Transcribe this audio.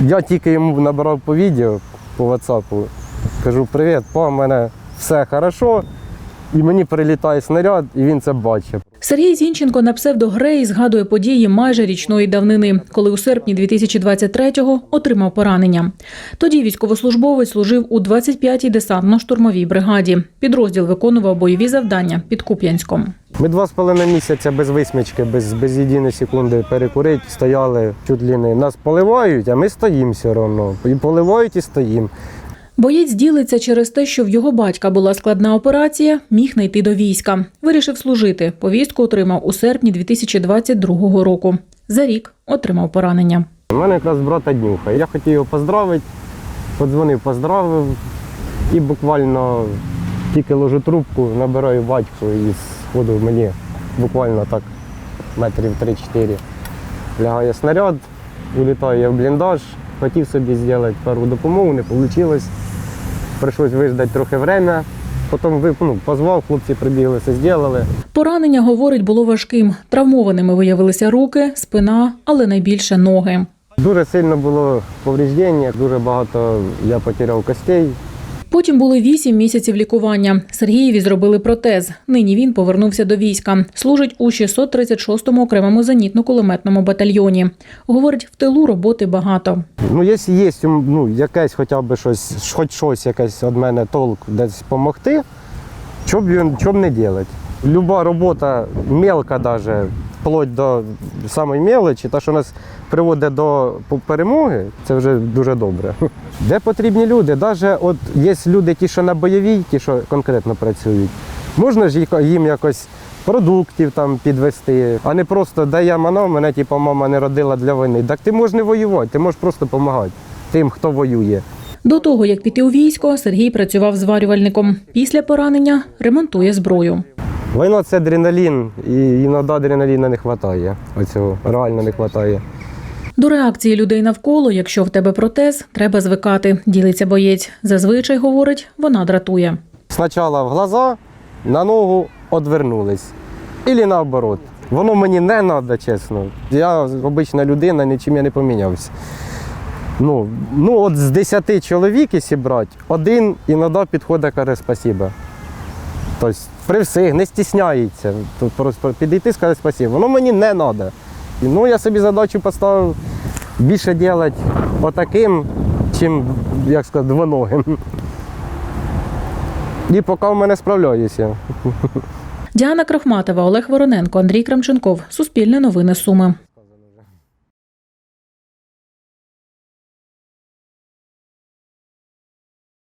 Я тільки йому набирав по відео по WhatsApp. Кажу, привіт, у мене все хорошо. І мені прилітає снаряд, і він це бачив. Сергій Зінченко на псевдо Грей згадує події майже річної давнини, коли у серпні 2023-го отримав поранення. Тоді військовослужбовець служив у 25-й десантно-штурмовій бригаді. Підрозділ виконував бойові завдання під Куп'янськом. Ми два з половиною місяця без висмічки, без, без єдиної секунди перекурити, стояли чуть ли не. Нас поливають, а ми стоїмо все одно. І поливають, і стоїмо. Боєць ділиться через те, що в його батька була складна операція, міг не йти до війська. Вирішив служити. Повістку отримав у серпні 2022 року. За рік отримав поранення. У мене якраз брата днюха. Я хотів його поздравити, подзвонив, поздравив і буквально тільки ложу трубку, набираю батьку і сходу мені буквально так метрів 3-4 лягає снаряд, улітаю я в бліндаж, хотів собі зробити першу допомогу, не вийшло. Прийшлось виждати трохи время. Потім ну, позвав, хлопці прибігли, все зробили. Поранення, говорить, було важким. Травмованими виявилися руки, спина, але найбільше ноги. Дуже сильно було повреждення, дуже багато я потеряв костей. Потім були вісім місяців лікування. Сергієві зробили протез. Нині він повернувся до війська. Служить у 636-му окремому зенітно-кулеметному батальйоні. Говорить, в тилу роботи багато. Ну, якщо є ну, якесь хоча б щось, хоч щось якесь від мене толк десь допомогти, що б що б не робити. Люба робота мелка даже, вплоть до самої мелочі, та, що нас приводить до перемоги, це вже дуже добре. Де потрібні люди? Навіть от є люди, ті, що на бойовій, ті, що конкретно працюють, можна ж їм якось продуктів там підвести, а не просто де я мано, мене типу, мама не родила для війни. Так ти можеш не воювати, ти можеш просто допомагати тим, хто воює. До того, як піти у військо, Сергій працював зварювальником. Після поранення ремонтує зброю. Війна це адреналін, і іноді адреналіна не вистачає. Оцього реально не вистачає. До реакції людей навколо, якщо в тебе протез, треба звикати, ділиться боєць. Зазвичай говорить, вона дратує. Спочатку в глаза, на ногу одвернулись. Ілі наоборот. Воно мені не треба, чесно. Я обична людина, нічим я не помінявся. Ну, ну от з 10 чоловік, якщо брати, один іноді підходить каже спасіба. Тобто при всіх не стісняється. Просто підійти і сказати спасибо. Воно мені не треба. Ну, я собі задачу поставив більше робити отаким, чим, як сказати, двоногим. І поки в мене справляюся. Діана Крахматова, Олег Вороненко, Андрій Крамченков. Суспільне новини Суми.